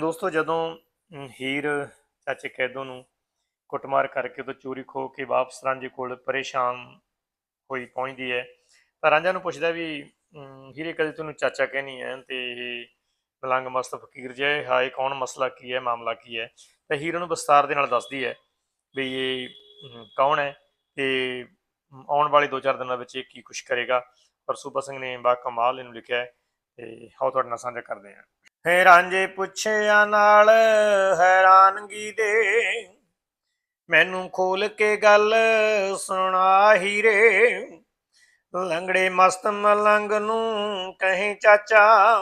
ਦੋਸਤੋ, ਜਦੋਂ ਹੀਰ ਚਾਚੇ ਕੈਦੋ ਨੂੰ ਕੁੱਟਮਾਰ ਕਰਕੇ ਤੋਂ ਚੋਰੀ ਖੋ ਕੇ ਵਾਪਸ ਰਾਂਝੇ ਕੋਲ ਪਰੇਸ਼ਾਨ ਹੋਈ, ਪਹੁੰਚਦੀ ਹੈ, ਤਾਂ ਰਾਂਝਾ ਨੂੰ ਪੁੱਛਦਾ ਵੀ ਹੀਰੇ ਕਦੇ ਤੈਨੂੰ ਚਾਚਾ ਕਹਿਣੀ ਹੈ? ਤੇ ਇਹ ਮਲੰਗ ਮਸਤ ਫਕੀਰ ਜੇ ਹਾਏ, ਕੌਣ ਮਸਲਾ ਕੀ ਹੈ, ਮਾਮਲਾ ਕੀ ਹੈ? ਤਾਂ ਹੀਰ ਨੂੰ ਵਿਸਤਾਰ ਦੇ ਨਾਲ ਦੱਸਦੀ ਹੈ ਵੀ ਇਹ ਕੌਣ ਹੈ? ਤੇ ਆਉਣ ਵਾਲੇ 2-4 ਦਿਨਾਂ ਵਿੱਚ ਇਹ ਕੀ ਕੁਛ ਕਰੇਗਾ? ਪਰ ਸੂਬਾ ਸਿੰਘ ਨੇ ਬਾ ਕਮਾਲ ਇਹਨੂੰ ਲਿਖਿਆ ਹੈ, ਤੇ ਆਓ ਤੁਹਾਡੇ ਨਾਲ ਸਾਂਝਾ ਕਰਦੇ ਹਾਂ। ਹੈ ਰਾਂਝੇ ਪੁੱਛਿਆ ਨਾਲ ਹੈਰਾਨਗੀ ਦੇ। ਮੈਨੂੰ ਖੋਲ ਕੇ ਗੱਲ ਸੁਣਾ ਹੀਰੇ। ਲੰਗੜੇ ਮਸਤ ਮਲੰਗ ਨੂੰ ਕਹੇ ਚਾਚਾ,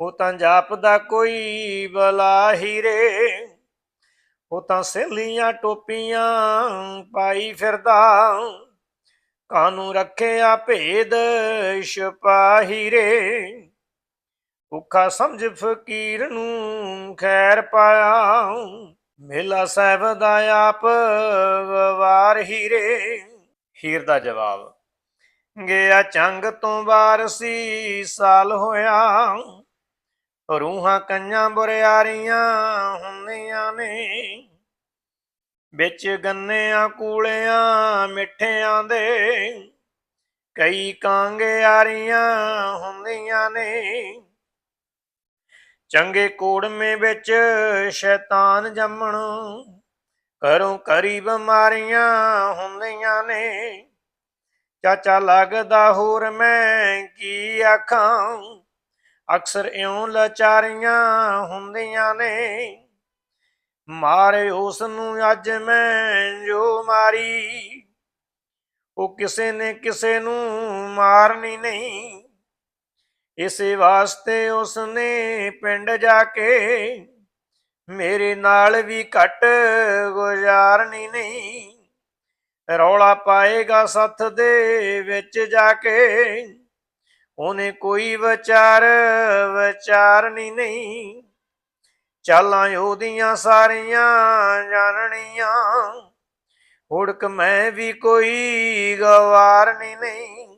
ਉਹ ਤਾਂ ਜਾਪਦਾ ਕੋਈ ਬਲਾ ਹੀਰੇ। ਉਹ ਤਾਂ ਸੇਲੀਆਂ ਟੋਪੀਆਂ ਪਾਈ ਫਿਰਦਾ ਕਾਨੂੰ ਰੱਖਿਆ ਭੇਦ ਛਪਾਹੀ ਰੇ ਭੁੱਖਾ ਸਮਝ ਫਕੀਰ ਨੂੰ ਖੈਰ ਪਾਇਆ। ਮੇਲਾ ਸਾਹਿਬ ਦਾ ਆਪ ਵਵਾਰ ਹੀਰੇ। ਹੀਰ ਦਾ ਜਵਾਬ, ਗਿਆ ਚੰਗ ਤੋਂ ਵਾਰਸੀ ਸਾਲ ਹੋਇਆ। ਰੂਹਾਂ ਕੰਨਾਂ ਬੁਰਿਆਰੀਆਂ ਹੁੰਦੀਆਂ ਨੇ। ਵਿੱਚ ਗੰਨਿਆਂ ਕੂਲਿਆਂ ਮਿੱਠਿਆਂ ਦੇ। ਕਈ ਕਾਂਗਿਆਰੀਆਂ ਹੁੰਦੀਆਂ ਨੇ। ਚੰਗੇ ਕੋੜਮੇ ਵਿੱਚ ਸ਼ੈਤਾਨ ਜੰਮਣ। ਘਰੋਂ ਕਰੀ ਬਿਮਾਰੀਆਂ ਹੁੰਦੀਆਂ ਨੇ। ਚਾਚਾ ਲੱਗਦਾ ਹੋਰ ਮੈਂ ਕੀ ਆਖਾਂ? ਅਕਸਰ ਇਉਂ ਲਚਾਰੀਆਂ ਹੁੰਦੀਆਂ ਨੇ। ਮਾਰੇ ਉਸ ਨੂੰ ਅੱਜ ਮੈਂ ਜੋ ਮਾਰੀ। ਉਹ ਕਿਸੇ ਨੇ ਕਿਸੇ ਨੂੰ ਮਾਰਨੀ ਨਹੀਂ। ਇਸ ਵਾਸਤੇ ਉਸਨੇ ਪਿੰਡ ਜਾ ਕੇ ਮੇਰੇ ਨਾਲ ਵੀ ਘਟ ਗੁਜ਼ਾਰਨੀ ਨਹੀਂ। ਰੌਲਾ ਪਾਏਗਾ ਸੱਥ ਦੇ ਵਿੱਚ ਜਾ ਕੇ, ਉਹਨੇ ਕੋਈ ਵਿਚਾਰ ਵਿਚਾਰਨੀ ਨਹੀਂ। ਚਾਲਾਂ ਉਹਦੀਆਂ ਸਾਰੀਆਂ ਜਾਣਨੀਆਂ, ਹੁੜਕ ਮੈਂ ਵੀ ਕੋਈ ਗਵਾਰਨੀ ਨਹੀਂ।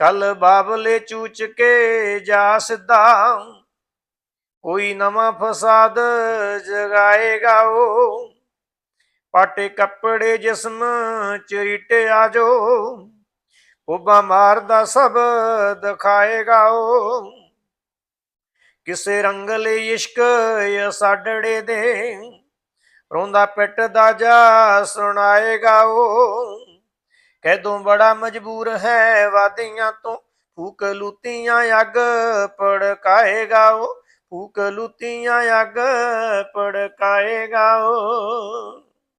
ਕੱਲ ਬਾਬਲੇ ਚੂਚ ਕੇ ਜਾ ਸਿੱਧਾ ਕੋਈ ਨਵਾਂ ਫਸਾਦ ਜਗਾਏਗਾ ਉਹ ਪਾਟੇ ਕੱਪੜੇ ਜਿਸਮ ਚਰੀਟਿਆ ਜੋ ਉਬਾ ਮਾਰਦਾ ਸਭ ਦਿਖਾਏਗਾ ਉਹ ਕਿਸੇ ਰੰਗਲੇ ਇਸ਼ਕ ਸਾਡੜੇ ਦੇ ਰੋਂਦਾ ਪਿੱਟਦਾ ਜਾ ਸੁਣਾਏਗਾ ਉਹ ਕੈਦੋਂ ਬੜਾ ਮਜਬੂਰ ਹੈ ਵਾਦੀਆਂ ਤੋਂ। ਫੂਕ ਲੁੱਤੀਆਂ ਅੱਗ ਪੜਕਾਏਗਾ ਉਹ। ਫੂਕ ਲੁੱਤੀਆਂ ਅੱਗ ਪੜਕਾਏਗਾ ਉਹ।